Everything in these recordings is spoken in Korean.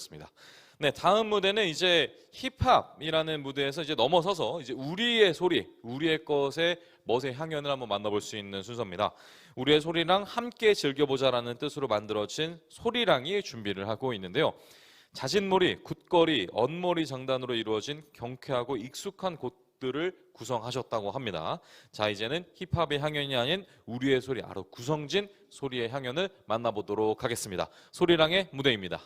습니다 네, 다음 무대는 이제 힙합이라는 무대에서 이제 넘어서서 이제 우리의 소리, 우리의 것의 멋의 향연을 한번 만나볼 수 있는 순서입니다. 우리의 소리랑 함께 즐겨보자라는 뜻으로 만들어진 소리랑이 준비를 하고 있는데요. 자진몰이, 굿거리, 언몰이 장단으로 이루어진 경쾌하고 익숙한 곳들을 구성하셨다고 합니다. 자, 이제는 힙합의 향연이 아닌 우리의 소리, 아로 구성진 소리의 향연을 만나보도록 하겠습니다. 소리랑의 무대입니다.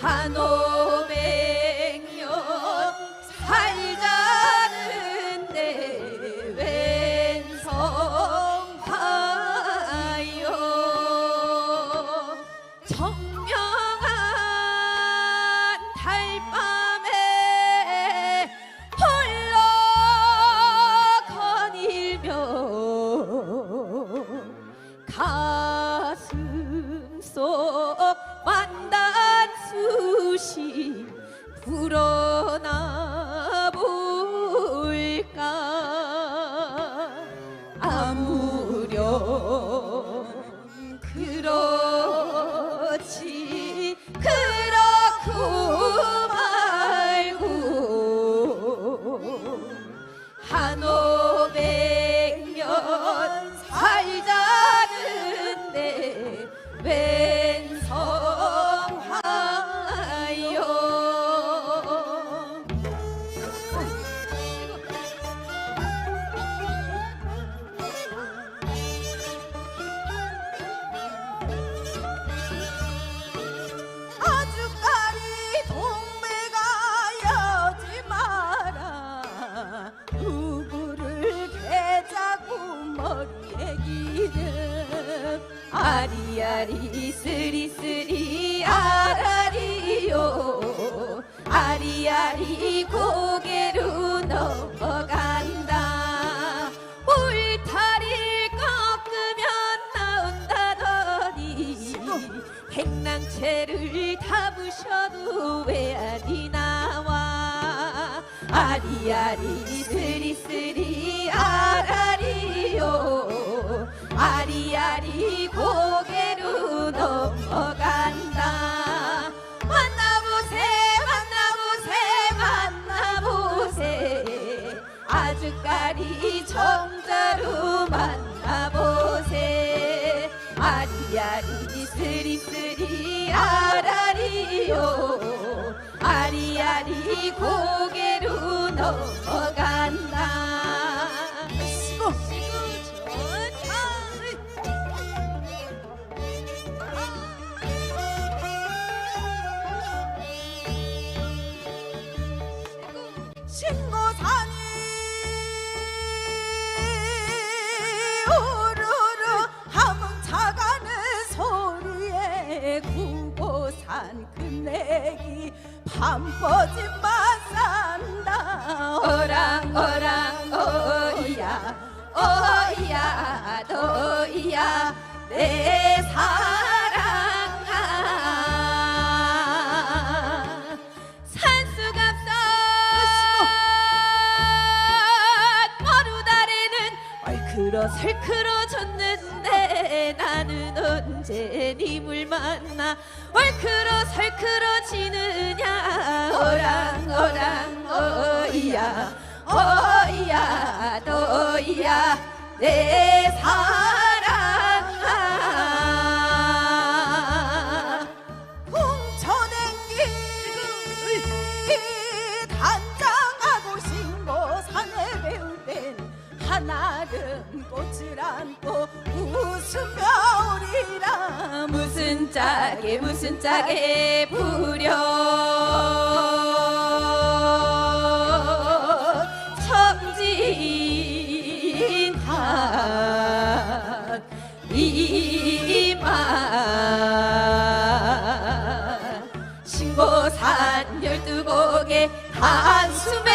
한 수시 불어 아리아리 쓰리쓰리 아라리요 아리아리 고개로 넘어간다. 울타리를 꺾으면 나온다더니 행랑채를 타부셔도 왜 아리 나와? 아리아리 쓰리쓰리 아라리요 아리아리 고개로 넘어간다. 만나보세 만나보세 만나보세. 아주까리 정자로 만나보세. 아리아리 쓰리쓰리 아라리요. 아리아리 고개로 넘어간다 내기 밤버짐만 산다. 어랑 어랑 어이야 어이야 너이야. 내사 머루다리는 얼크러 설크러 졌는데 나는 언제 님을 만나 얼크러 설크러 지느냐? 오랑 오랑 어이야 어이야 너이야. 내사 짝에 무슨 짝에 부려? 청진한 이마 신고산 열두곡에 한숨에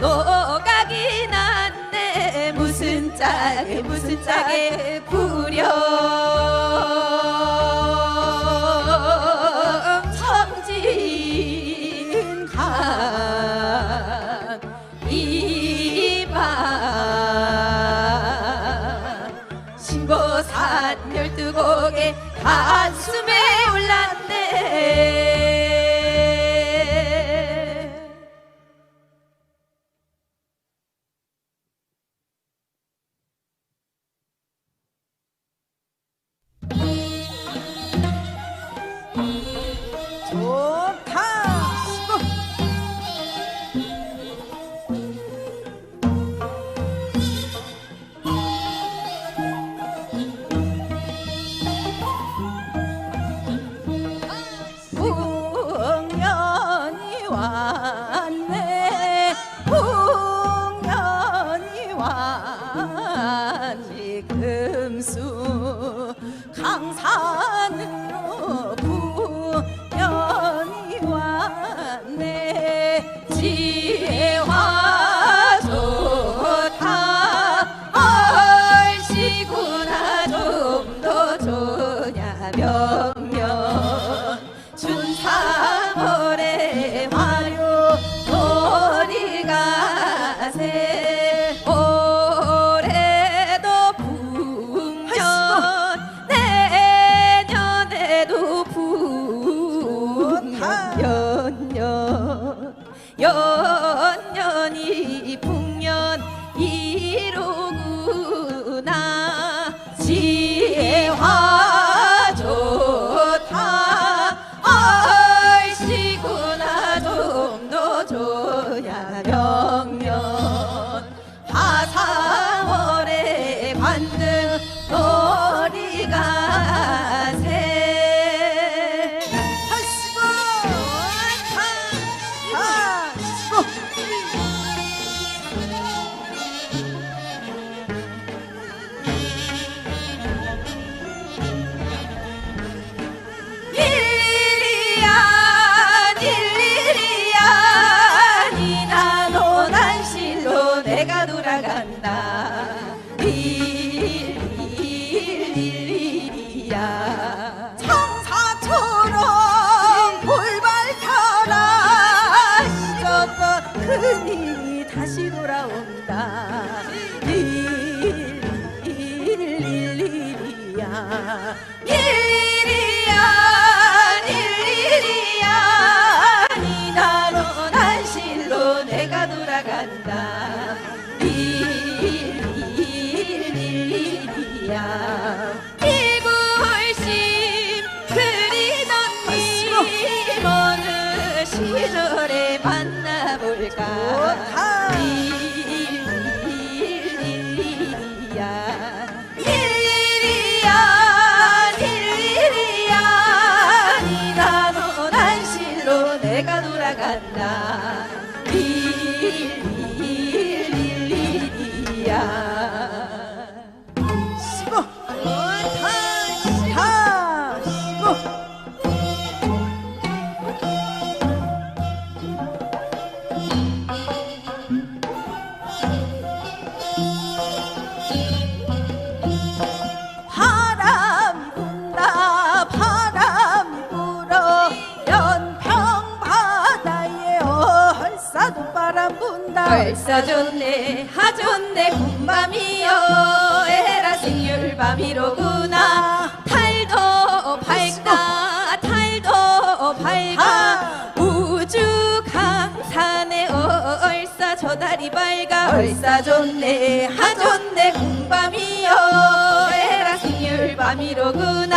노각이 났네 무슨 짝에 무슨 짝에 부려 돌아온다 일일이야 일일이야 니나로 난실로 내가 돌아간다 일일이야 이불심 그리던 님 어느 시절에 만나볼까 밝아 얼싸 좋네 하 좋네 군밤이여. 에라 생률밤이로구나.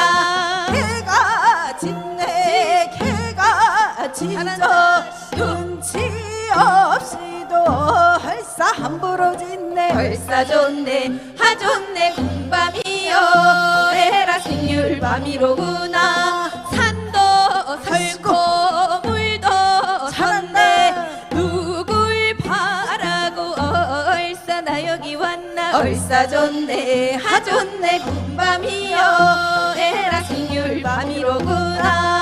개가 짖네 개가 짖어. 눈치 없이도 헐사 함부로 짖네. 얼싸 좋네 하 좋네 군밤이여. 에라 생률밤이로구나 얼싸 좋네 하 좋네 군밤이여. 에라 생률밤이로구나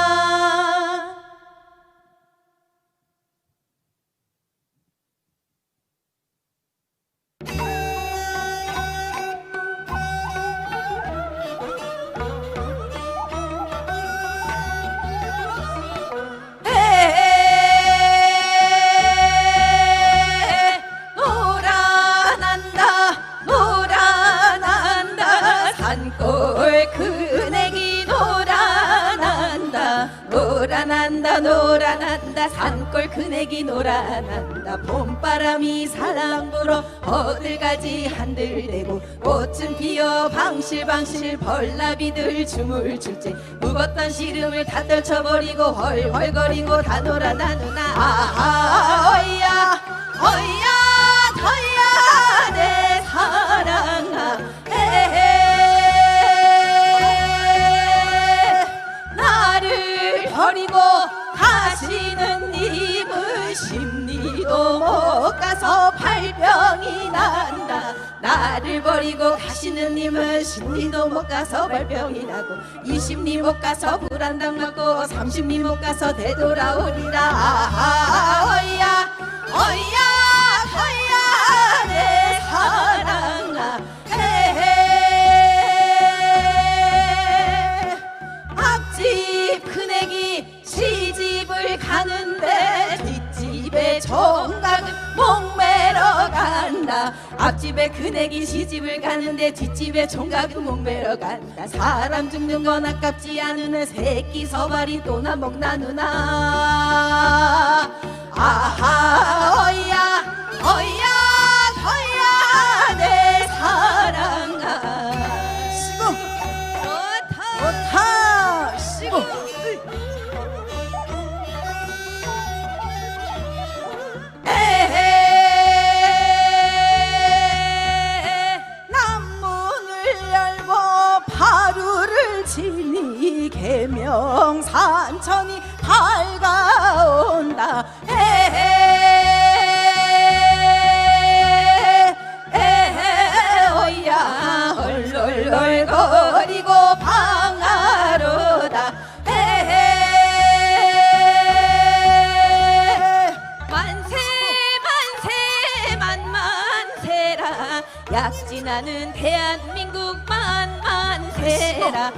노란한다 산골 그네기 노란한다. 봄바람이 살랑 불어 어딜 가지 한들대고 꽃은 피어 방실방실 벌나비들 춤을 출제 묵었던 시름을 다 떨쳐버리고 헐헐거리고 다 놀아 나 누나 아하 어이야 어이야 더야 내 사랑아. 에헤 버리고 가시는 님은 심리도 못 가서 발병이 난다. 나를 버리고 가시는 님은 심리도 못 가서 발병이 나고 이십리 못 가서 불안당 맞고 삼십리 못 가서 되돌아오리라. 어이야 어이야 어이야 내 사랑아 큰애기 시집을 가는데 뒷집에 총각을 목매러 간다. 사람 죽는 건 아깝지 않으네 새끼 서발이 또나 먹나 누나? 아하 어이야 만만세라 약진하는 대한민국 만 만세라